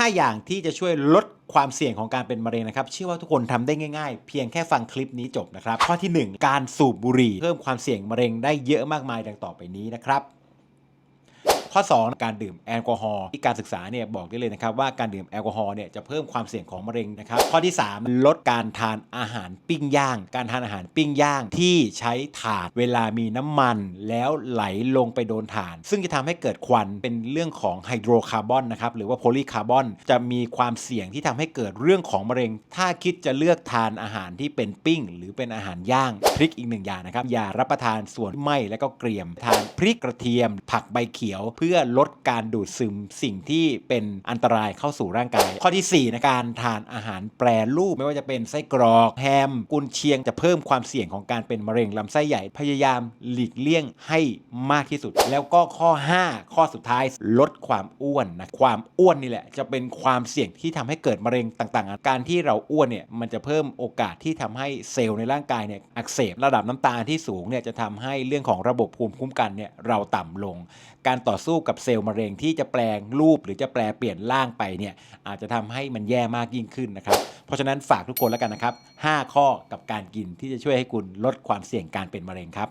5 อย่างที่จะช่วยลดความเสี่ยงของการเป็นมะเร็งนะครับเชื่อว่าทุกคนทำได้ง่ายๆ เพียงแค่ฟังคลิปนี้จบนะครับ ข้อที่ 1 การสูบบุหรี่เพิ่มความเสี่ยงมะเร็งได้เยอะมากมายดังต่อไปนี้นะครับ ข้อ 2 การดื่มแอลกอฮอล์ที่การศึกษาเนี่ยบอกได้เลยนะครับว่าการดื่มแอลกอฮอล์เนี่ยจะเพิ่มความเสี่ยงของมะเร็งนะครับข้อที่ 3 ลดการทานอาหารปิ้งย่าง การทานอาหารปิ้งย่างที่ใช้ถ่านเวลามีน้ำมัน แล้วไหลลงไปโดนถ่าน ซึ่งจะทำให้เกิดควันเป็นเรื่องของไฮโดรคาร์บอนนะครับหรือว่าโพลีคาร์บอนจะมีความเสี่ยงที่ทำให้เกิดเรื่องของมะเร็ง ถ้าคิดจะเลือกทานอาหารที่เป็นปิ้ง หรือเป็นอาหารย่างพริกอีกหนึ่งอย่างนะครับอย่ารับประทานส่วนไหม้และก็เกรียม ทานพริกกระเทียม ผักใบเขียวพื่อลดการดูดซึมสิ่งที่เป็นอันตรายเข้าสู่ร่างกาย ข้อที่4นะการทานอาหารแปรรูปไม่ว่าจะเป็นไส้กรอกแฮม กุนเชียงจะเพิ่มความเสี่ยงของการเป็นมะเร็งลำไส้ใหญ่พยายามหลีกเลี่ยงให้มากที่สุด แล้วก็ข้อ 5 ข้อสุดท้ายลดความอ้วนนะความอ้วนนี่แหละ จะเป็นความเสี่ยงที่ทำให้เกิดมะเร็งต่างๆ การที่เราอ้วนเนี่ยมันจะเพิ่มโอกาสที่ทำให้เซลล์ในร่างกายเนี่ยอักเสบระดับน้ำตาลที่สูงเนี่ยจะทำให้เรื่องของระบบภูมิคุ้มกันเนี่ยเราต่ำลง การต่อสู้กับเซลล์มะเร็งที่จะแปลงรูปหรือจะแปลเปลี่ยนร่างไปเนี่ยอาจจะทำให้มันแย่มากยิ่งขึ้นนะครับ เพราะฉะนั้นฝากทุกคนแล้วกันนะครับ 5 ข้อกับการกินที่จะช่วยให้คุณลดความเสี่ยงการเป็นมะเร็งครับ